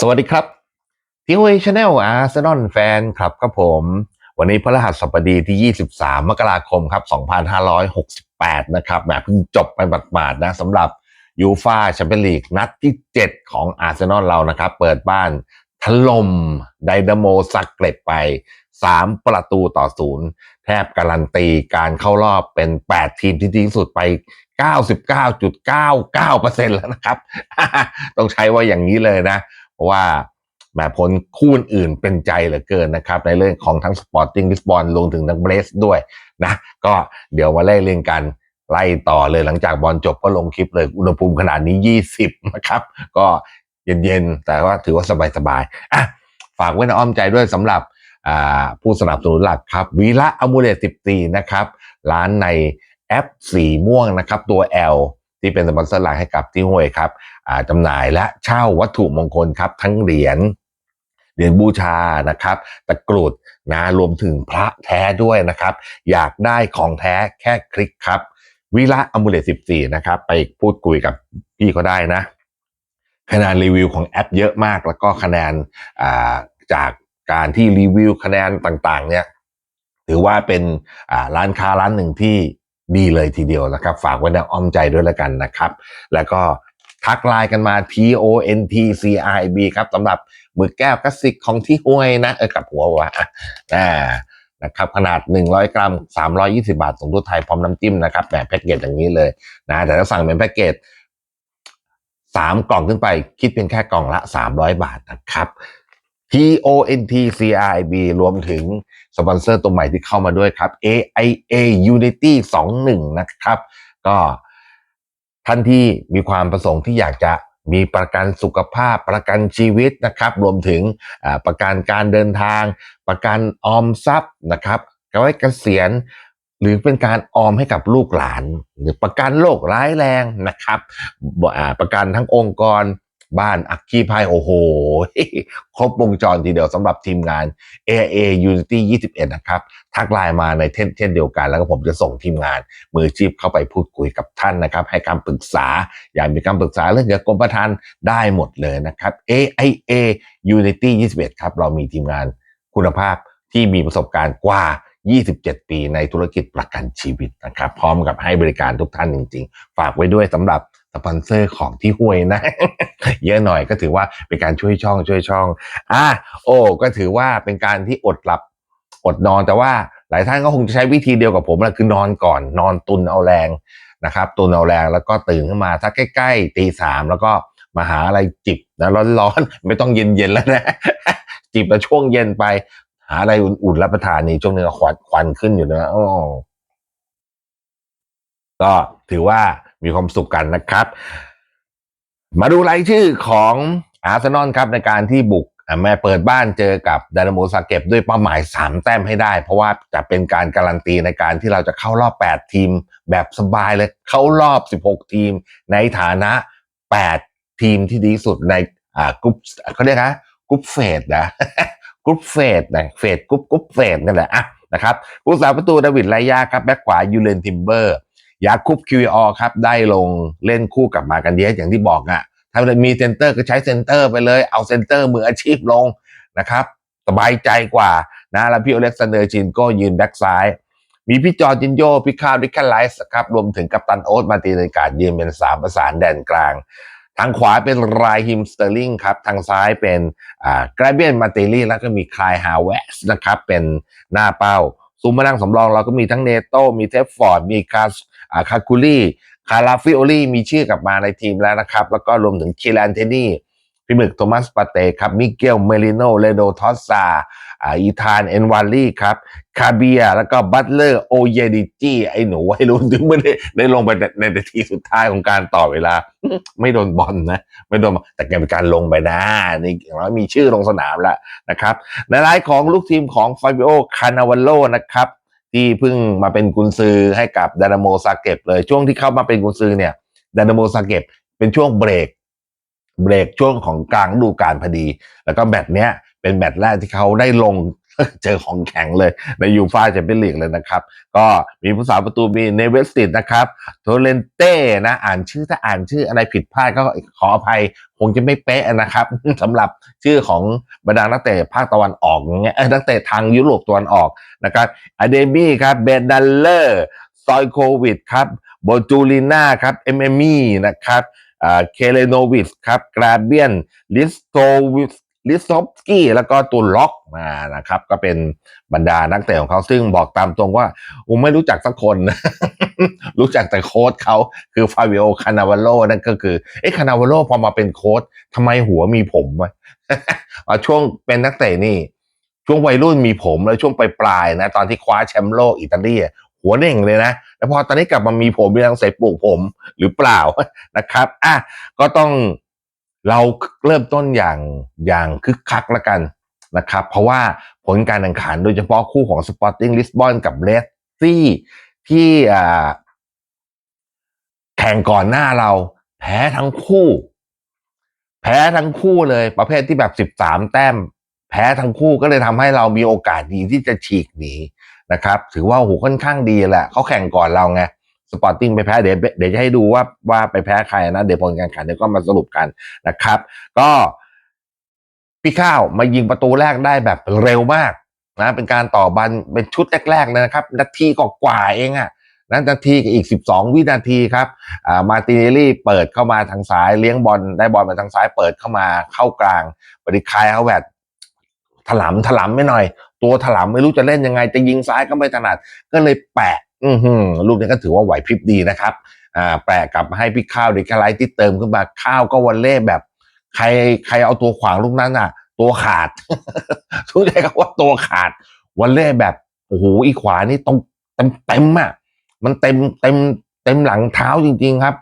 สวัสดีครับทีวีชาแนลอาร์เซนอลแฟนครับครับผม วันนี้พฤหัสบดีที่ 23 มกราคมครับ 2568 นะครับแหมเพิ่งจบไปหมาดๆนะสำหรับยูฟาแชมเปี้ยนลีกนัดที่ 7 ของอาร์เซนอลเรานะครับ เปิดบ้านถล่มไดนาโมซักเกร็บไป 3 ประตูต่อศูนย์แทบการันตีการเข้ารอบเป็น 8 ทีมที่ดีที่สุดไป99.99%แล้วนะครับ ต้องใช้ว่าอย่างนี้เลยนะ เพราะว่าแหมผลคู่อื่นเป็นใจเหลือเกินนะครับ ในเรื่องของทั้งสปอร์ติ้งลิสบอนรวมถึงทั้งเบรสด้วยนะ ก็เดี๋ยวมาไล่เรียงกันไล่ต่อเลยหลังจากบอลจบก็ลงคลิปเลยอุณหภูมิขนาดนี้ 20 นะครับ ก็เย็นๆ แต่ว่าถือว่าสบายๆอะฝากไว้ในอ้อมใจด้วยสำหรับผู้สนับสนุนหลักครับวีละอมูเลต14 นะครับ ร้านในแอปสีม่วงนะครับ ตัว L ที่เป็นสปอนเซอร์หลักให้กับที่ห้วยครับอ่าจำหน่ายและเช่าวัตถุมงคลครับ ทั้งเหรียญเหรียญบูชานะครับตะกรุดนะรวมถึงพระแท้ด้วยนะครับ อยากได้ของแท้แค่คลิกครับ วิระอมูเลต14 นะครับ ไปพูดคุยกับพี่เขาได้นะคะแนนรีวิวของแอปเยอะมาก แล้วก็คะแนนจากการที่รีวิวคะแนนต่างๆ เนี่ยถือว่าเป็นร้านค้าร้านหนึ่งที่ ดีเลยทีเดียวนะครับ ฝากไว้ในอ้อมใจด้วยแล้วกันนะครับ แล้วก็ทักไลน์กันมา T O N T C I B ครับสำหรับหมึกแก้วคลาสสิกของที่ห้วยนะ เออกับหัววะอ่านะครับขนาด 100 กรัม 320 บาทส่งทั่วไทยพร้อมน้ำจิ้มนะครับแหมแพ็กเกจอย่างนี้เลยนะแต่ถ้าสั่งเป็นแพ็กเกจสามกล่องขึ้นไปคิดเพียงแค่กล่องละ 300 บาทนะครับ T O N T C R I B รวมถึงสปอนเซอร์ตัวใหม่ที่เข้ามาด้วยครับ AIA Unity 21 นะครับ ก็ท่านที่มีความประสงค์ที่อยากจะมีประกันสุขภาพประกันชีวิตนะครับ รวมถึงประกันการเดินทาง ประกันออมทรัพย์นะครับเอาไว้เกษียณหรือเป็นการออมให้กับลูกหลาน หรือประกันโรคร้ายแรงนะครับประกันทั้งองค์กร บ้านอัคคีภัยโอ้โห ครบวงจรทีเดียวสำหรับทีมงาน AIA Unity 21 นะครับ ทักไลน์มาในเช่นเช่นเดียวกัน แล้วก็ผมจะส่งทีมงาน มือชีพเข้าไปพูดคุยกับท่านนะครับ ให้คำปรึกษา อยากมีคำปรึกษาเรื่องเกี่ยวกับกรมธรรม์ได้หมดเลยนะครับ AIA Unity 21 ครับ เรามีทีมงานคุณภาพที่มีประสบการณ์กว่า 27 ปีในธุรกิจประกันชีวิตนะครับ พร้อมกับให้บริการทุกท่านจริง ๆ ฝากไว้ด้วยสำหรับ สปอนเซอร์ของที่ห้วยนะ เยอะหน่อยก็ถือว่าเป็นการช่วยช่องช่วยช่องอะโอ้ก็ถือว่าเป็นการที่อดหลับอดนอนแต่ว่าหลายท่านก็คงจะใช้วิธีเดียวกับผมแหละคือนอนก่อนนอนตุนเอาแรงนะครับตุนเอาแรงแล้วก็ตื่นขึ้นมาถ้าใกล้ๆตีสามแล้วก็มาหาอะไรจิบนะร้อนๆ ไม่ต้องเย็นๆแล้วนะ จิบแล้วช่วงเย็นไป หาอะไรอุ่นๆรับประทานนี่ช่วงนี้ควันควันขึ้นอยู่นะโอ้ก็ถือว่า มีความสุขกันนะครับ มาดูรายชื่อของอาร์เซนอลครับในการที่บุกแม่เปิดบ้านเจอกับดานาโมซาเก็บด้วยเป้าหมาย 3 แต้มให้ได้ เพราะว่าจะเป็นการการันตีในการที่เราจะเข้ารอบ 8 ทีมแบบสบายเลยเข้ารอบ 16 ทีม ในฐานะ 8 ทีมที่ดีสุดในอ่ากรุ๊ปเขาเรียกนะกรุ๊ปเฟสนะกรุ๊ปเฟสนะเฟสกรุ๊ปกรุ๊ปเฟสนั่นแหละอะนะครับผู้สาประตูดาวิดไลยาครับแบ็คขวายูเลนทิมเบอร์ ยาคุบคิวอครับได้ลงเล่นคู่กับมากันเยสอย่างที่บอกอะ่ะถ้ามีเซนเตอร์ก็ใช้เซนเตอร์ไปเลย เอาเซนเตอร์มืออาชีพลงนะครับสบายใจกว่านะแล้วพี่อเล็กซานเดอร์ชินก็ยืนแบ็กซ้าย มีพี่จอร์จินโยพี่คาร์ดิคาไลส์ครับรวมถึงกัปตันโอ๊ตมาตีในการยืนเป็นสามประสานแดนกลาง ทางขวาเป็นรายฮิมสเตอร์ลิงครับทางซ้ายเป็นอ่ากราเบียนมาเตลลี่แล้วก็มีคลายฮาวเวสนะครับเป็นหน้าเป้า ซูมมานั่งสำรองเราก็มีทั้งเนโต้มีเทฟฟอร์ดมีคาส คาคูลี่คาราฟิโอลี่มีชื่อกลับมาในทีมแล้วนะครับ แล้วก็รวมถึงคิแลนเทนี่พี่หมึกโทมัสปาเต้ครับมิเกลเมลิโนเลโดทอสซาอีธานเอ็นวาลี่ครับคาเบียแล้วก็บัตเลอร์โอเยดิจีไอ้หนูไว้รู้ถึงไม่ได้ได้ลงไปในในนาทีสุดท้ายของการต่อเวลา ไม่โดนบอลนะ ไม่โดนแต่แกเป็นการลงไปนะนี่อย่างน้อยมีชื่อลงสนามแล้วนะครับในรายของลูกทีมของฟาบิโอคานาวาโลนะครับ ที่เพิ่งมาเป็นกุนซือให้กับดานาโมซาเก็บเลยช่วงที่เข้ามาเป็นกุนซือเนี่ยดานาโมซาเก็บเป็นช่วงเบรก เบรกช่วงของกลางฤดูกาลพอดี แล้วก็แมตช์เนี้ยเป็นแมตช์แรกที่เขาได้ลง เจอของแข็งเลยในยูฟาแชมเปี้ยนลีกเลยนะครับ ก็มีผู้สาประตูมีเนเวสติดนะครับโทเลนเต้นะอ่านชื่อถ้าอ่านชื่ออะไรผิดพลาดก็ขออภัยคงจะไม่เป๊ะนะครับสำหรับชื่อของบรรดานักเตะภาคตะวันออกเงี้ยนักเตะทางยุโรปตะวันออกนะครับอเดมี่ครับเบนดัลเลอร์ซอยโควิดครับโบจูลิน่าครับเอมเอมี่นะครับอ่าเคเลโนวิสครับกราเบียนลิสโตวิส ลิซอฟสกี้แล้วก็ตัวล็อกมานะครับ ก็เป็นบรรดานักเตะของเขาซึ่งบอกตามตรงว่าผมไม่รู้จักสักคน รู้จักแต่โค้ชเขาคือฟาบิโอคานาวาโลนั่นก็คือเอ๊ะคานาวาโลพอมาเป็นโค้ชทำไมหัวมีผมวะช่วงเป็นนักเตะนี่ ช่วงวัยรุ่นมีผมแล้วช่วงปลายๆนะ ตอนที่คว้าแชมป์โลกอิตาลีหัวเน่งเลยนะ แล้วพอตอนนี้กลับมามีผมมีทางใส่ปลูกผมหรือเปล่านะครับอะก็ต้อง เราเริ่มต้นอย่างอย่างคึกคักล้วกันนะครับ เพราะว่าผลการแข่งขันโดยเฉพาะคู่ของ Sporting Lisbon กับเลสซี่ที่แข่งก่อนหน้าเรา แพ้ทั้งคู่ แพ้ทั้งคู่เลยประเภทที่แบบสิบสามแต้ม แพ้ทั้งคู่ก็เลยทำให้เรามีโอกาสดีที่จะฉีกหนีนะครับ ถือว่าโหค่อนข้างดีแหละเขาแข่งก่อนเราไง สปอร์ติ้งไปแพ้เดี๋ยวเดี๋ยวจะให้ดูว่าว่าไปแพ้ใครนะ เดี๋ยวผลการแข่งขันเดี๋ยวก็มาสรุปกันนะครับ ก็พี่ข้าวมายิงประตูแรกได้แบบเร็วมากนะเป็นการต่อบันเป็นชุดแรกๆเลยนะครับ นาทีกกว่าเองอะนะนาทีกับอีก 12 วินาทีครับอ่ามาติเนลลี่เปิดเข้ามาทางซ้ายเลี้ยงบอลได้บอลมาทางซ้ายเปิดเข้ามาเข้ากลางบริคายเขาแบบถลำถลำไม่หน่อย ตัวถลำไม่รู้จะเล่นยังไง จะยิงซ้ายก็ไม่ถนัด ก็เลยแปะอือหือลูกนี้ก็ถือว่าไหวพริบดีนะครับอ่าแปะกลับมาให้พี่ข้าวเด็กไลท์ที่เติมขึ้นมาข้าวก็วันเล่แบบ ใครใครเอาตัวขวางลูกนั้นอะ ตัวขาดทุกใจก็ว่าตัวขาดวันเล่แบบโอ้โหอีขวานี่ต้องเต็มเต็มอะมันเต็มเต็มเต็มหลังเท้าจริง ๆ ครับ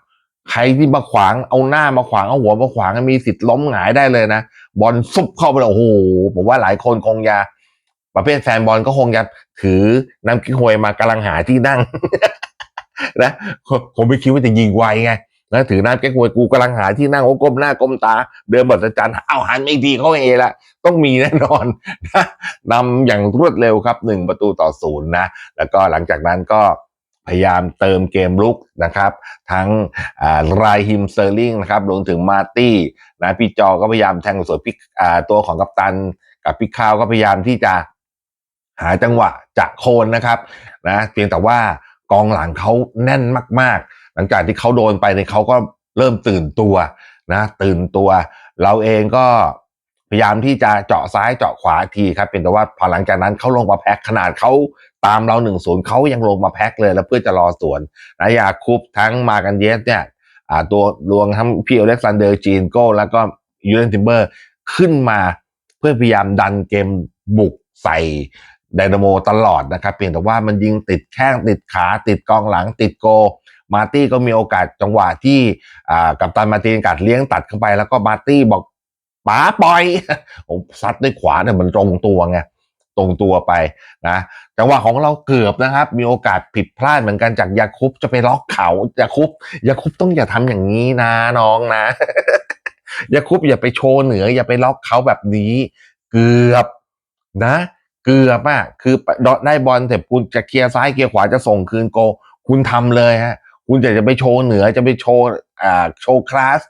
ใครที่มาขวางเอาหน้ามาขวางเอาหัวมาขวางมีสิทธิ์ล้มหงายได้เลยนะบอลซุบเข้าไปโอ้โหผมว่าหลายคนคงจะ ประเภทแฟนบอลก็คงจะถือน้ำกิ๊กฮวยมากำลังหาที่นั่งนะคงไม่คิดว่าจะยิงไวไงนะถือน้ำแก้ควยกูกำลังหาที่นั่งโอ้ก้มหน้าก้มตา เดินบัตรจันเอาหันไม่ดีเขาเองละต้องมีแน่นอนนะนำอย่างรวดเร็วครับหนึ่งประตูต่อศูนย์นะแล้วก็หลังจากนั้นก็พยายามเติมเกมลุกนะครับ ทั้งรายฮิมเซอร์ลิงนะครับรวมถึงมาร์ตี้นะพี่จอก็พยายามแทงสวนพี่ตัวของกัปตัน กับพี่ข้าวก็พยายามที่จะ หาจังหวะจะโคนนะครับนะเพียงแต่ว่ากองหลังเขาแน่นมากๆ หลังจากที่เขาโดนไปเนี่ยเขาก็เริ่มตื่นตัวนะตื่นตัว เราเองก็พยายามที่จะเจาะซ้ายเจาะขวาทีครับเป็นแต่ว่าพอหลังจากนั้นเขาลงมาแพ็คขนาดเขาตามเราหนึ่งศูนย์เขายังลงมาแพ็คเลยแล้วเพื่อจะรอสวนนะยาคุปทั้งมากันเยสเนี่ยอ่าตัวรวงทั้งพี่อเล็กซานเดอร์จีนโก้แล้วก็ยูเรนติมเบอร์ขึ้นมาเพื่อพยายามดันเกมบุกใส่ ไดนาโมตลอดนะครับ เพียงแต่ว่ามันยิงติดแข้งติดขาติดกองหลังติดโก มาร์ตี้ก็มีโอกาสจังหวะที่กับตันมาตินกัดเลี้ยงตัดเข้าไปแล้วก็มาร์ตี้บอกป๋าปล่อยผมซัดด้วยขวาเนี่ยมันตรงตัวไงตรงตัวไปนะจังหวะของเราเกือบนะครับ มีโอกาสผิดพลาดเหมือนกันจากยาคุปจะไปล็อกเขายาคุปยาคุปต้องอย่าทำอย่างนี้นะน้องนะยาคุบอย่าไปโชว์เหนือ อย่าไปล็อกเขาแบบนี้ เกือบนะ เกือบอะคือได้บอลเสร็จคุณจะเคลียร์ซ้ายเคลียร์ขวาจะส่งคืนโก คุณทำเลยฮะ คุณจะจะไปโชว์เหนือจะไปโชว์อ่าโชว์คลาส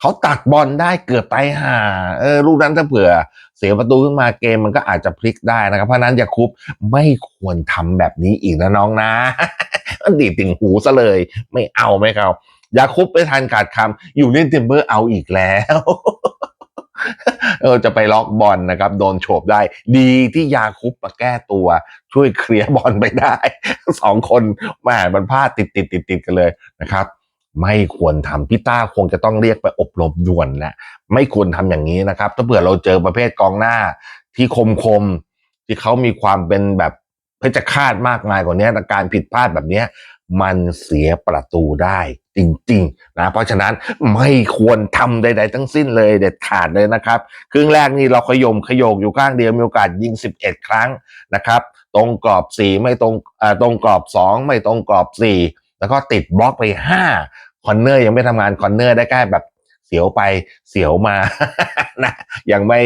เขาตัดบอลได้เกือบตายห่าเออลูกนั้นถ้าเผื่อ เสียประตูขึ้นมาเกมมันก็อาจจะพลิกได้นะครับ เพราะนั้นอย่าคุบไม่ควรทำแบบนี้อีกนะน้องนะดีดติ่งหูซะเลย ไม่เอาไม่เอายาคุบไปทันขาดคำอยู่เล่นเทมเบอร์เอาอีกแล้ว เออจะไปล็อกบอลนะครับ โดนโฉบได้ ดีที่ยาคุบมาแก้ตัว ช่วยเคลียร์บอลไปได้สองคนแหมมันพลาดติดติดติดติดกันเลยนะครับ ไม่ควรทำพี่ต้าคงจะต้องเรียกไปอบรมด่วนแหละไม่ควรทำอย่างนี้นะครับ ถ้าเผื่อเราเจอประเภทกองหน้า ที่คมคมที่เขามีความเป็นแบบเพชฌฆาตมากมายกว่านี้การผิดพลาดแบบนี้ มันเสียประตูได้จริงๆนะเพราะฉะนั้นไม่ควรทำใด ๆ ทั้งสิ้นเลยเด็ดขาดเลยนะครับ ครึ่งแรกนี่เราขยมขยโยกอยู่ข้างเดียวมีโอกาสยิง 11 ครั้งนะครับ ตรงกรอบ 4 ไม่ตรงตรงกรอบ 2 ไม่ตรงกรอบ 4 แล้วก็ติดบล็อกไป 5 คอนเนอร์ยังไม่ทำงานคอนเนอร์ได้แค่แบบเสียวไปเสียวมานะยังไม่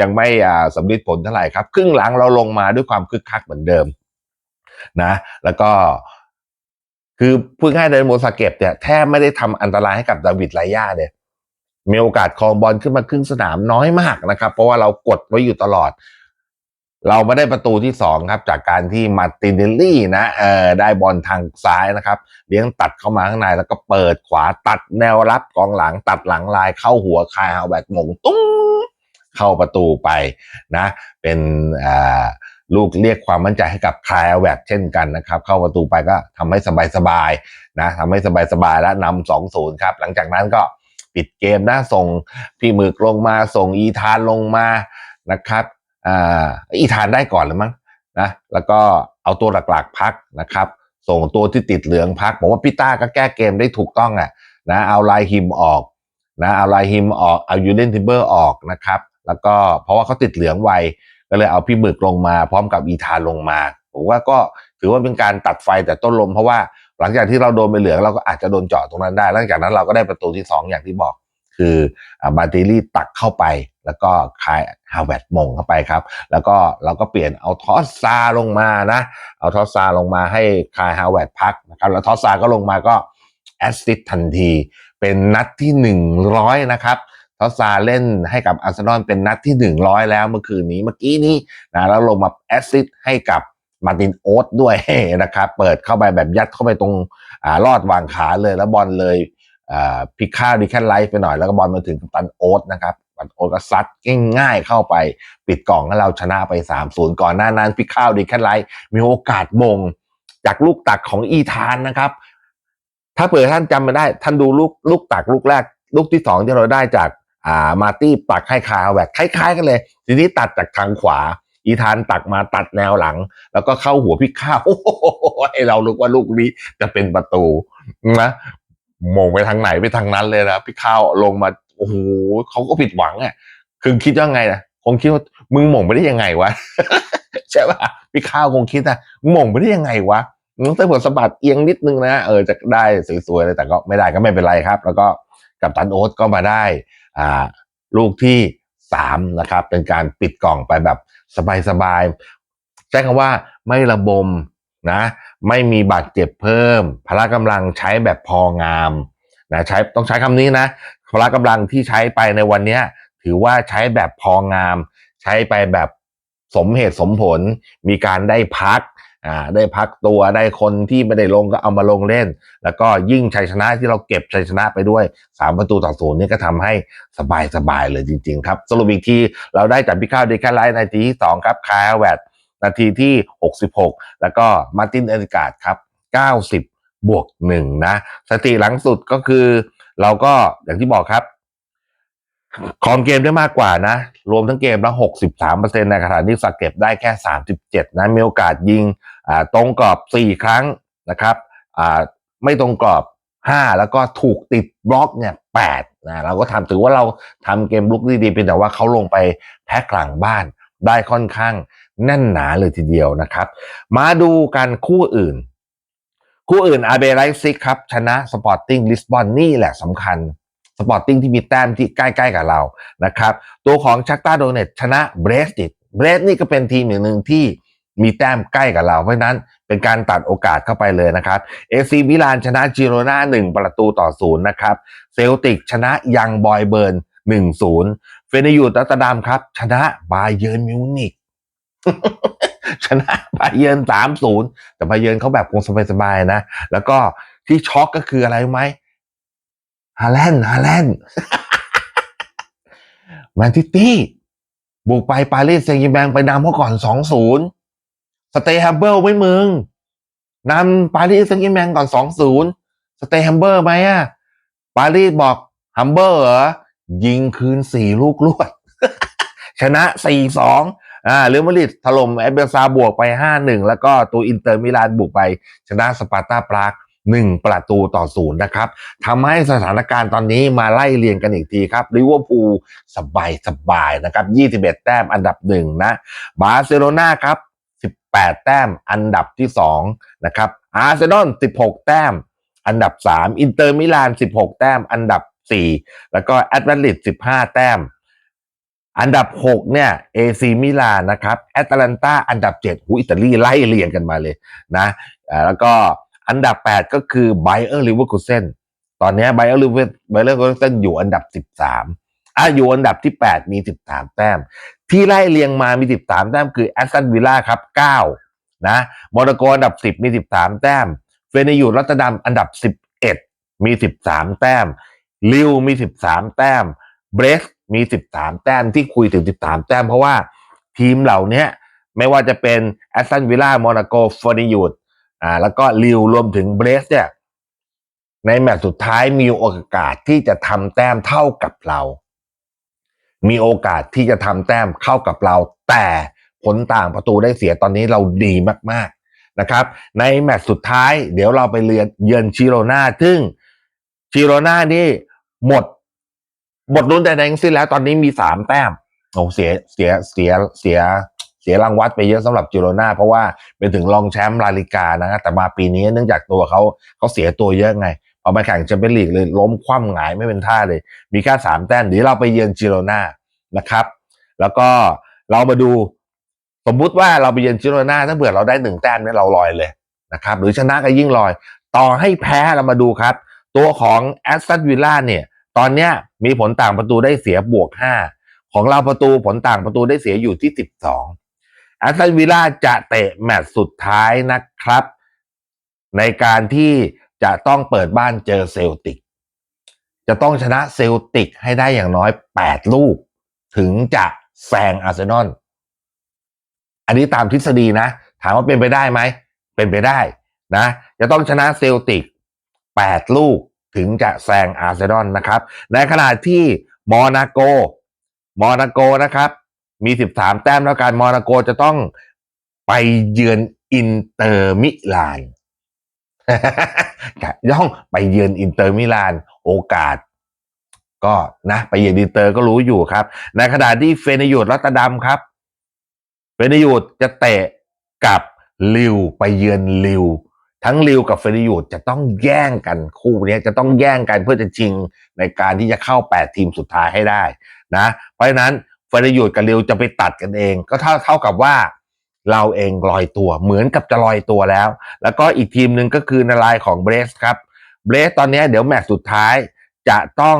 ยังไม่อ่าสำลิดผลเท่าไหร่ครับ ครึ่งหลังเราลงมาด้วยความคึกคักเหมือนเดิมนะ แล้วก็ คือพูดง่ายเลยโมซาเก็บเนี่ยแทบไม่ได้ทำอันตรายให้กับดาวิดไลยาเนี่ยมีโอกาสครองบอลขึ้นมาครึ่งสนามน้อยมากนะครับ เพราะว่าเรากดไว้อยู่ตลอด เราไม่ได้ประตูที่สองครับ จากการที่มาตินเนลลี่นะเออได้บอลทางซ้ายนะครับ เลี้ยงตัดเข้ามาข้างในแล้วก็เปิดขวาตัดแนวรับกองหลังตัดหลังลายเข้าหัวคายฮาวแบกมงตุ้งเข้าประตูไปนะ เป็นอ่า ลูกเรียกความมั่นใจให้กับคายฮาวแบกเช่นกันนะครับ เข้าประตูไปก็ทำให้สบายๆนะทำให้สบายๆแล้วนำสองศูนย์ครับหลังจากนั้นก็ปิดเกมนะส่งพี่หมึกลงมาส่งอีธานลงมานะครับอ่าอีธานได้ก่อนหรือมั้งนะแล้วก็เอาตัวหลักๆพักนะครับ ส่งตัวที่ติดเหลืองพักบอกว่าพี่ต้าก็แก้เกมได้ถูกต้องอะนะเอาไลฮิมออกนะเอาไลฮิมออกเอายูเลนทิมเบอร์ออกนะครับ แล้วก็เพราะว่าเขาติดเหลืองไว ก็เลยเอาพี่หมึกลงมา พร้อมกับอีธานลงมาผมว่าก็ถือว่าเป็นการตัดไฟแต่ต้นลมเพราะว่าหลังจากที่เราโดนไปเหลืองเราก็อาจจะโดนเจาะตรงนั้นได้หลังจากนั้นเราก็ได้ประตูที่สองอย่างที่บอก คืออ่าบาติลี่ตักเข้าไป แล้วก็คายฮาวเวร์ดมงเข้าไปครับ แล้วก็เราก็เปลี่ยนเอาทอสซาลงมานะ เอาทอสซาลงมาให้คายฮาวเวร์ดพักนะครับแล้วทอสซาก็ลงมาก็แอสซิสทันที เป็นนัดที่หนึ่งร้อยนะครับ ทอสซาเล่นให้กับอาร์เซนอลเป็นนัดที่หนึ่งร้อยแล้วเมื่อคืนนี้เมื่อกี้นี้นะแล้วลงมาแอสซิสให้กับมาตินโอ๊ตด้วยนะครับเปิดเข้าไปแบบยัดเข้าไปตรงอ่าลอดวางขาเลยแล้วบอลเลยอ่าพิค่าดีแค่ไลฟ์ไปหน่อยแล้วก็บอลมาถึงกัปตันโอ๊ตนะครับกัปตันโอ๊ตก็ซัดง่ายๆเข้าไปปิดกล่องให้เราชนะไป 3-0 ก่อนหน้านั้นพิค่าดีแค่ไลฟ์มีโอกาสมง จากลูกตักของอีธานนะครับ ถ้าเผื่อท่านจำไม่ได้ ท่านดูลูกลูกตักลูกแรก ลูกที่สองที่เราได้จาก อ่ามาร์ตี้ตักให้คาแวกคล้าย ๆ กันเลย ทีนี้ตัดจากทางขวา อีธานตักมาตัดแนวหลัง แล้วก็เข้าหัวพิค่าโอ้โหให้เราลูกว่าลูกนี้จะเป็นประตูนะมองไปทางไหนไปทางนั้นเลยนะพี่ข้าวลงมาโอ้โหเขาก็ผิดหวังอะคือคิดว่าไงนะคงคิดว่ามึงหม่งไปได้ยังไงวะใช่ป่ะพี่ข้าวคงคิดนะมึงหม่งไปได้ยังไงวะมึงต้องผลสะบัดเอียงนิดนึงนะเออจะได้สวยๆเลยแต่ก็ไม่ได้ก็ไม่เป็นไรครับ แล้วก็กับตันโอ๊ตก็มาได้ ลูกที่สามนะครับ เป็นการปิดกล่องไปแบบสบายๆใช้คำว่าไม่ระบมนะไม่มีบาดเจ็บเพิ่ม พละกำลังใช้แบบพองามนะใช้ต้องใช้คำนี้นะพละกำลังที่ใช้ไปในวันนี้ถือว่าใช้แบบพองาม ใช้ไปแบบสมเหตุสมผล มีการได้พัก อ่าได้พักตัวได้คนที่ไม่ได้ลงก็เอามาลงเล่น แล้วก็ยิ่งชัยชนะที่เราเก็บชัยชนะไปด้วยสามประตูต่อศูนย์นี่ก็ทำให้สบายสบายๆเลยจริง ๆ ครับ สรุปอีกที เราได้จากพี่ข้าวดีแค่ไลท์นาทีที่สองครับคายแวดนาทีที่ 66 แล้วก็มาร์ตินเอริกาดครับ 90 บวกหนึ่งนะ สติหลังสุดก็คือ เราก็อย่างที่บอกครับ ครองเกมได้มากกว่านะ รวมทั้งเกมแล้ว63%ในขณะที่สกเก็บได้แค่ 37 นะ มีโอกาสยิงตรงกรอบ 4 ครั้งนะครับไม่ตรงกรอบ 5 แล้วก็ถูกติดบล็อกเนี่ย8นะเราก็ทำถือว่าเราทำเกมลุกด้ดีเพียงแต่ว่าเขาลงไปแพ็คหลังบ้านได้ค่อนข้างแน่นหนาเลยทีเดียวนะครับ มาดูกันคู่อื่น คู่อื่นอาเบไลซิกครับ ชนะสปอร์ติ้งลิสบอนนี่แหละสำคัญ สปอร์ติ้งที่มีแต้มที่ใกล้ๆกับเรานะครับ ตัวของชักตาโดเนตชนะเบรสติดเบรสนี่ก็เป็นทีมหนึ่งที่มีแต้มใกล้กับเราเพราะนั้นเป็นการตัดโอกาสเข้าไปเลยนะครับเอซีมิลานชนะจิโรนาหนึ่งประตูต่อศูนย์นะครับเซลติกชนะยังบอยเบิร์นหนึ่งศูนย์เฟเนยูตัตดามครับ ชนะบาเยิร์นมิวนิกชนะบาเยิร์นสามศูนย์แต่บาเยิร์นเขาแบบคงสบายๆนะ แล้วก็ที่ช็อกก็คืออะไรไหม ฮาแลนด์ฮาแลนด์แมนซิตี้บุกไปปารีสแซงต์แชร์แมงไปนำเขาก่อนสองศูนย์สเตย์แฮมเบิลไว้มึงนำปารีสแซงต์แชร์แมงก่อนสองศูนย์สเตย์แฮมเบิลไหมอะปารีสบอกแฮมเบิลเหรอยิงคืนสี่ลูกรวด ชนะสี่สองอ่าเรอัลมาดริดถล่มเอเบลซาบวกไปห้าหนึ่งแล้วก็ตัวอินเตอร์มิลานบุกไป ชนะสปาร์ตาปราก หนึ่งประตูต่อศูนย์นะครับทำให้สถานการณ์ตอนนี้มาไล่เรียงกันอีกทีครับลิเวอร์พูลสบายสบายนะครับ 21 แต้มอันดับหนึ่งนะ บาร์เซโลนาครับ 18 แต้มอันดับที่ 2 นะครับ อาร์เซนอล 16 แต้มอันดับ 3 อินเตอร์มิลาน 16 แต้มอันดับ 4 แล้วก็แอตมาดริด15 แต้มอันดับ 6 เนี่ยเอซีมิลานนะครับแอตแลนตาอันดับ7หูอิตาลีไล่เรียงกันมาเลยนะแล้วก็ อันดับ 8 ก็คือไบเออร์ลิเวอร์คูเซนตอนนี้ไบเออร์ลิเวอร์ไบเออร์ลิเวอร์คูเซนอยู่อันดับ 13อะอยู่อันดับที่ 8 มี 13 แต้ม ที่ไล่เรียงมามี 13 แต้มคือแอสตันวิลล่าครับ 9 นะโมนาโกอันดับ 10 มี 13 แต้ม เฟเนยูรัตดัมอันดับ 11 มี 13 แต้ม ลิวมี 13 แต้ม เบรสมี 13 แต้มที่คุยถึง 13 แต้มเพราะว่าทีมเหล่านี้ไม่ว่าจะเป็นแอสตันวิลล่าโมนาโกเฟเนยูด อ่าแล้วก็ลิวรวมถึงเบรสเนี่ยในแมตช์สุดท้ายมีโอกาสที่จะทำแต้มเท่ากับเรา มีโอกาสที่จะทำแต้มเข้ากับเรา แต่ผลต่างประตูได้เสียตอนนี้เราดีมากๆนะครับ ในแมตช์สุดท้ายเดี๋ยวเราไปเยือนเยือนชิโรนาซึ่งชิโรนานี่หมดหมดรุ่นแต่ทั้งสิ้นแล้วตอนนี้มีสามแต้มโอ้เสียเสียเสียเสีย เสียรางวัลไปเยอะสำหรับจิโรนาเพราะว่าเป็นถึงรองแชมป์ลาลิกานะครับแต่มาปีนี้เนื่องจากตัวเขาเขาเสียตัวเยอะไงพอมาแข่งแชมเปี้ยนลีกเลยล้มคว่ำหงายไม่เป็นท่าเลย มีแค่สามแต้มเดี๋ยวเราไปเยือนจิโรนานะครับ แล้วก็เรามาดูสมมุติว่าเราไปเยือนจิโรนาถ้าเผื่อเราได้หนึ่งแต้มเนี่ยเราลอยเลยนะครับ หรือชนะก็ยิ่งลอย ต่อให้แพ้เรามาดูครับ ตัวของแอสตันวิลล่าเนี่ย ตอนเนี้ยมีผลต่างประตูได้เสียบวกห้าของเราประตูผลต่างประตูได้เสียอยู่ที่สิบสอง แอสตันวิลล่าจะเตะแมตช์สุดท้ายนะครับ ในการที่จะต้องเปิดบ้านเจอเซลติก จะต้องชนะเซลติกให้ได้อย่างน้อยแปดลูก ถึงจะแซงอาร์เซนอลอันนี้ตามทฤษฎีนะ ถามว่าเป็นไปได้ไหม เป็นไปได้นะ จะต้องชนะเซลติก 8 ลูกถึงจะแซงอาร์เซนอลนะครับ ในขณะที่มอนาโก มอนาโกนะครับ มี 13 แต้มแล้วกันมอนาโกจะต้องไปเยือนอินเตอร์มิลานย่องไปเยือนอินเตอร์มิลานโอกาส ก็นะไปเยือนอินเตอร์ก็รู้อยู่ครับ ในขณะที่เฟเนยูดรัตตดัมครับ เฟเนยูดจะเตะกับลิวไปเยือนลิวทั้งลิวกับเฟเนยูดจะต้องแย่งกันคู่นี้จะต้องแย่งกันเพื่อจะชิงในการที่จะเข้า 8 ทีมสุดท้ายให้ได้นะ เพราะฉะนั้น เฟเนยูดกับลิวจะไปตัดกันเอง ก็เท่าเท่ากับว่าเราเองลอยตัวเหมือนกับจะลอยตัวแล้ว แล้วก็อีกทีมหนึ่งก็คือในลายของเบรสครับเบรสตอนนี้เดี๋ยวแมตช์สุดท้ายจะต้อง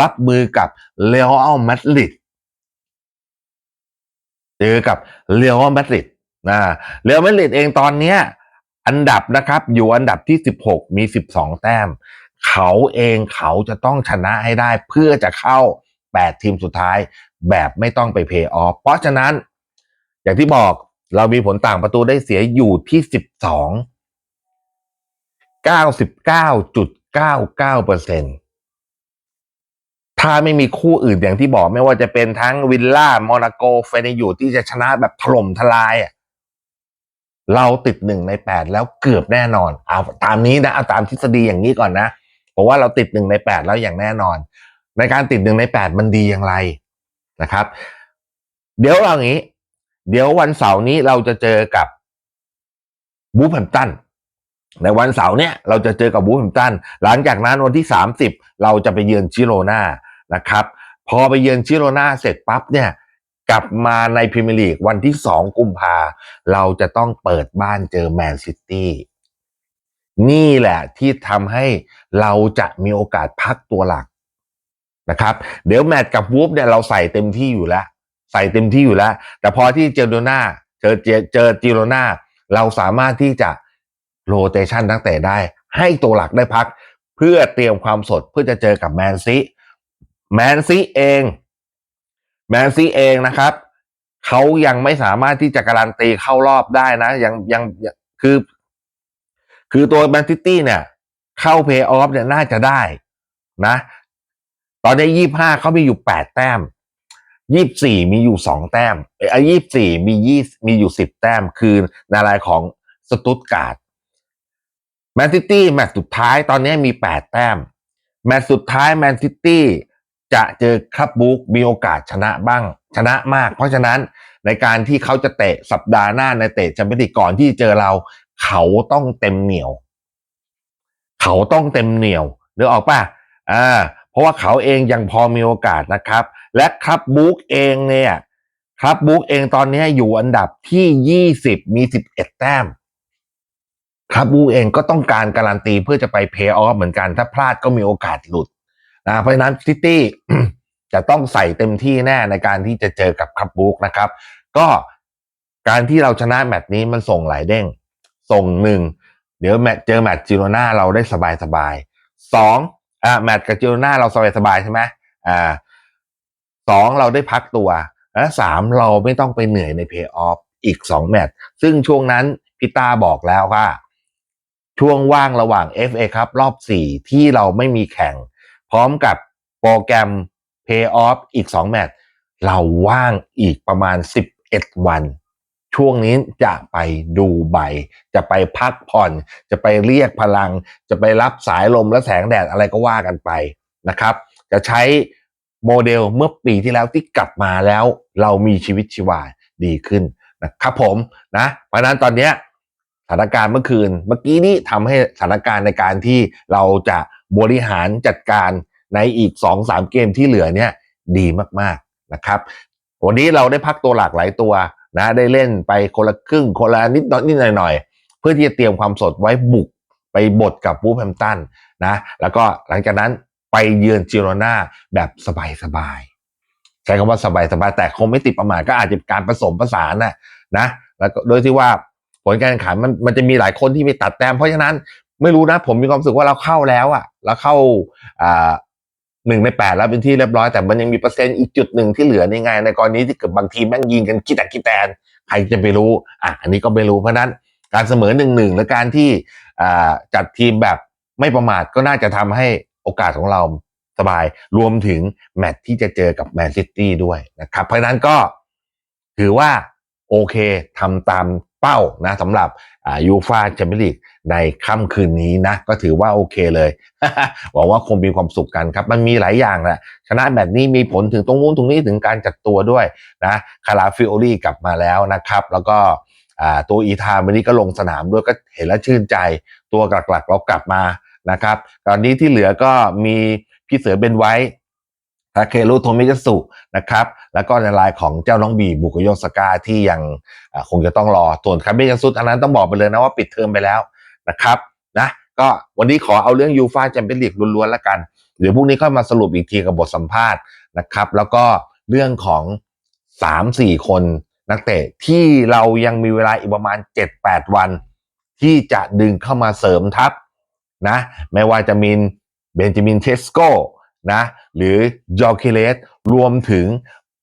รับมือกับเลออัลมาดริดเจอกับเรอัลมาดริดนะเรอัลมาดริดเองตอนนี้อันดับนะครับ อยู่อันดับที่ 16 มี 12 แต้ม เขาเองเขาจะต้องชนะให้ได้เพื่อจะเข้า 8 ทีมสุดท้าย แบบไม่ต้องไปเพย์ออฟเพราะฉะนั้น อย่างที่บอกเรามีผลต่างประตูได้เสียอยู่ที่12 99.99เปอร์เซ็นต์ถ้าไม่มีคู่อื่นอย่างที่บอกไม่ว่าจะเป็นทั้งวิลล่าโมนาโกเฟเนยูที่จะชนะแบบถล่มทลายอะเราติดหนึ่งในแปดแล้วเกือบแน่นอน เอาตามนี้นะเอาตามทฤษฎีอย่างนี้ก่อนนะเพราะว่าเราติดหนึ่งในแปดแล้วอย่างแน่นอน ในการติดหนึ่งในแปดมันดีอย่างไร นะครับ เดี๋ยวเอาอย่างนี้ เดี๋ยววันเสาร์นี้เราจะเจอกับบูฟแฮมตันในวันเสาร์เนี่ยเราจะเจอกับบูฟแฮมตันหลังจากนั้นวันที่ 30 เราจะไปเยือนชิโรนานะครับ พอไปเยือนชิโรนาเสร็จปั๊บเนี่ยกลับมาในพรีเมียร์ลีกวันที่ 2 กุมภาเราจะต้องเปิดบ้านเจอแมนซิตี้นี่แหละที่ทำให้เราจะมีโอกาสพักตัวหลัก นะครับ เดี๋ยวแมตช์กับวูฟเนี่ยเราใส่เต็มที่อยู่แล้ว ใส่เต็มที่อยู่แล้ว แต่พอที่เจอโดนาเจอเจอเจอจิโรนาเราสามารถที่จะโรเตชันตั้งแต่ได้ ให้ตัวหลักได้พัก เพื่อเตรียมความสดเพื่อจะเจอกับแมนซีแมนซีเองแมนซีเองนะครับเขายังไม่สามารถที่จะการันตีเข้ารอบได้นะ ยังยังยังคือ คือตัวแมนซิตี้เนี่ย เข้าเพย์ออฟเนี่ยน่าจะได้นะ ตอนนี้ยี่ห้าเขามีอยู่แปดแต้มยี่สี่มีอยู่สองแต้มไอ้ยี่สี่มียี่มีอยู่สิบแต้ม คือในรายของสตุตการ์ดแมนซิตี้แมตช์สุดท้ายตอนนี้มีแปดแต้ม แมตช์สุดท้ายแมนซิตี้จะเจอครับบุ๊กมีโอกาสชนะบ้างชนะมาก เพราะฉะนั้นในการที่เขาจะเตะสัปดาห์หน้าในเตะแชมเปี้ยนลีกก่อนที่เจอเรา เขาต้องเต็มเหนียว เขาต้องเต็มเหนียวนึกออกป่ะอ่า เพราะว่าเขาเองยังพอมีโอกาสนะครับ และครับบุ๊กเองเนี่ยครับบุ๊กเองตอนนี้อยู่อันดับที่ 20 มี 11 แต้ม ครับบุ๊กเองก็ต้องการการันตีเพื่อจะไปเพย์ออฟเหมือนกัน ถ้าพลาดก็มีโอกาสหลุดนะเพราะฉะนั้นซิตี้จะต้องใส่เต็มที่แน่ในการที่จะเจอกับครับบุ๊กนะครับ ก็การที่เราชนะแมตช์นี้มันส่งหลายเด้ง ส่งหนึ่งเดี๋ยวแมตช์เจอแมตช์จิโรนาเราได้สบายสบายสอง อ่าแมตช์กับจิโรนาเราสบายสบายใช่ไหมอ่าสองเราได้พักตัวและสามเราไม่ต้องไปเหนื่อยในเพย์ออฟอีกสองแมตช์ซึ่งช่วงนั้นพิตาบอกแล้วว่า ช่วงว่างระหว่าง FA ครับรอบสี่ที่เราไม่มีแข่ง พร้อมกับโปรแกรม Pay Off อีก2แมตช์เราว่างอีกประมาณ11วัน ช่วงนี้จะไปดูใบ จะไปพักผ่อน จะไปเรียกพลัง จะไปรับสายลมและแสงแดดอะไรก็ว่ากันไปนะครับ จะใช้โมเดลเมื่อปีที่แล้วที่กลับมาแล้วเรามีชีวิตชีวาดีขึ้นนะครับผมนะเพราะนั้นตอนเนี้ยสถานการณ์เมื่อคืน เมื่อกี้นี้ทำให้สถานการณ์ในการที่เราจะบริหารจัดการในอีก2อสามเกมที่เหลือเนี่ยดีมากๆนะครับ วันนี้เราได้พักตัวหลากหลายตัว นะได้เล่นไปคนละครึ่งคนละนิดนิดหน่อยหน่อยๆ เพื่อที่จะเตรียมความสดไว้บุกไปบทกับวูฟแฮมตันนะแล้วก็หลังจากนั้นไปเยือนจิโรนาแบบสบายๆใช้คำว่าสบายๆแต่คงไม่ติดประมาทก็อาจจะการผสมผสานนะนะแล้วก็โดยที่ว่าผลการแข่งขันมันมันจะมีหลายคนที่ไปตัดแต้มเพราะฉะนั้นไม่รู้นะผมมีความรู้สึกว่าเราเข้าแล้วอะเราเข้าอ่า หนึ่งในแปดแล้วเป็นที่เรียบร้อยแต่มันยังมีเปอร์เซ็นต์อีกจุดหนึ่งที่เหลือนี่ไง ในกรณีที่เกิดบางทีแม่งยิงกันคิดแต่คิดแตนใครจะไปรู้อะอันนี้ก็ไม่รู้เพราะนั้นการเสมอหนึ่งหนึ่งและการที่จัดทีมแบบไม่ประมาทก็น่าจะทำให้โอกาสของเราสบาย รวมถึงแมตช์ที่จะเจอกับแมนซิตี้ด้วยนะครับ เพราะฉะนั้นก็ถือว่าโอเคทำตาม เป้านะสำหรับยูฟาแชมเปี้ยนลีกในค่ำคืนนี้นะ ก็ถือว่าโอเคเลยหวังว่าคงมีความสุขกันครับ มันมีหลายอย่างแหละชนะแบบนี้มีผลถึงตรงนู้นตรงนี้ถึงการจัดตัวด้วยนะคาราฟิโอรี่กลับมาแล้วนะครับ แล้วก็ตัวอีธาวันนี้ก็ลงสนามด้วยก็เห็นแล้วชื่นใจตัวหลักๆ เรากลับมานะครับ ตอนนี้ที่เหลือก็มีพี่เสือเบนไว้ทาเคโรโทมิยาสุนะครับ แล้วก็ในรายของเจ้าน้องบีบุกโยสกาที่ยังคงจะต้องรอส่วนคาเบยาสุดอันนั้นต้องบอกไปเลยนะว่าปิดเทอมไปแล้วนะครับนะก็วันนี้ขอเอาเรื่องยูฟาแชมเปี้ยนลีกล้วนๆแล้วกัน เดี๋ยวพรุ่งนี้ค่อยมาสรุปอีกทีกับบทสัมภาษณ์นะครับ แล้วก็เรื่องของ 3-4 คนนักเตะที่เรายังมีเวลาอีกประมาณ 7-8 วัน ที่จะดึงเข้ามาเสริมทัพนะไม่ว่าจะมีเบนจามินเทสโกนะหรือจอร์คิเลสรวมถึง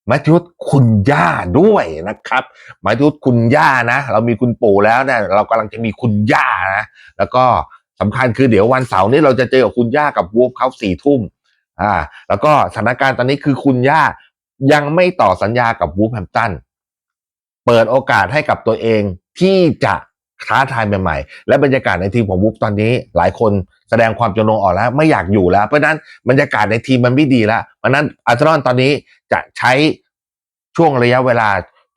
มัทธิวสคุณย่าด้วยนะครับมัทธิวสคุณย่านะ เรามีคุณปู่แล้วเนี่ยเรากำลังจะมีคุณย่านะแล้วก็สำคัญคือเดี๋ยววันเสาร์นี้เราจะเจอกับคุณย่ากับวูฟเขาสี่ทุ่มอ่าแล้วก็สถานการณ์ตอนนี้คือคุณย่ายังไม่ต่อสัญญากับวูฟแฮมตันเปิดโอกาสให้กับตัวเองที่จะ ท้าทายใหม่ๆ และบรรยากาศในทีมของวูฟตอนนี้หลายคนแสดงความจำนงออกแล้วไม่อยากอยู่แล้ว เพราะนั้นบรรยากาศในทีมมันไม่ดีแล้วเพราะนั้นอาร์เซนอลตอนนี้จะใช้ช่วงระยะเวลา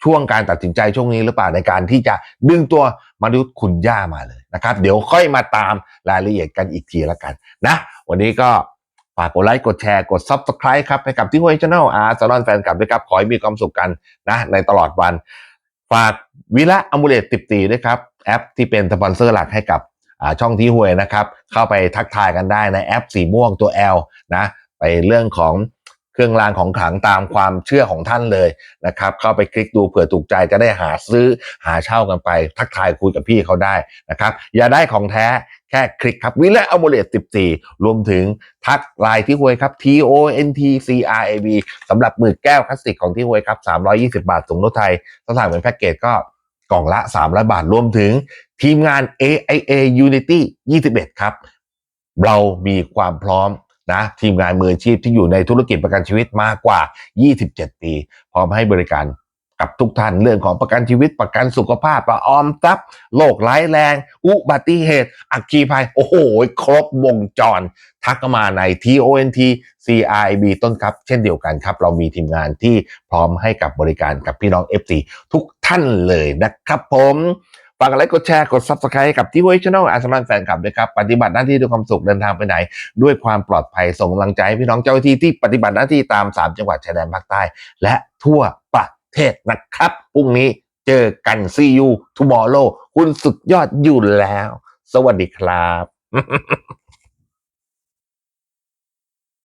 ช่วงการตัดสินใจช่วงนี้หรือเปล่าในการที่จะดึงตัวมาดูคุณย่ามาเลยนะครับ เดี๋ยวค่อยมาตามรายละเอียดกันอีกทีละกันนะ วันนี้ก็ฝากกดไลค์กดแชร์กด Subscribe ครับให้กับที่ห้วยช anel อาร์เซนอลแฟนคลับด้วยครับ ขอให้มีความสุขกันนะในตลอดวัน ฝากวิละอมูเลตติบตีด้วยครับ แอปที่เป็นสปอนเซอร์หลักให้กับช่องที่หวยนะครับ เข้าไปทักทายกันได้ในแอปสีม่วงตัว L นะไปเรื่องของเครื่องรางของขลังตามความเชื่อของท่านเลยนะครับ เข้าไปคลิกดูเผื่อถูกใจจะได้หาซื้อหาเช่ากันไป ทักทายคุยกับพี่เขาได้นะครับ อย่าได้ของแท้แค่คลิกครับวิละอโมเลต14 รวมถึงทักไลน์ที่หวยครับ T O N T C R A B สำหรับมือแก้วคลาสสิกของที่หวยครับ 320 บาทส่งรถไทยถ้าสั่เป็นแพ็กเกจก็ กล่องละ 300 บาทรวมถึงทีมงาน AIA Unity 21 ครับ เรามีความพร้อมนะทีมงานมืออาชีพที่อยู่ในธุรกิจประกันชีวิตมากกว่า 27 ปี พร้อมให้บริการับทุกท่านเรื่องของประกันชีวิตประกันสุขภาพประออมทรัพย์โรคร้ายแรง อุบัติเหตุ อักคีภัย โอ้โห ครบวงจร ทักมาใน TONT CIB ต้นครับ เช่นเดียวกันครับ เรามีทีมงานที่พร้อมให้กับบริการกับพี่น้อง FC ทุกท่านเลยนะครับผมฝากกดไลค์กดแชร์กด subscribe กับที่เวชช a n n e l อาสมันแฟนคลับด้วยครับ ปฏิบัติหน้าที่ด้วยความสุขเดินทางไปไหน ด้วยความปลอดภัยส่งกำลังใจให้พี่น้องเจ้าหน้าที่ที่ปฏิบัติหน้าที่ตาม 3 จังหวัดชายแดนภาคใต้ และทั่วประ เทศนะครับพรุ่งนี้เจอกันซียูทูมอร์โลคุณสุดยอดอยู่แล้ว สวัสดีครับ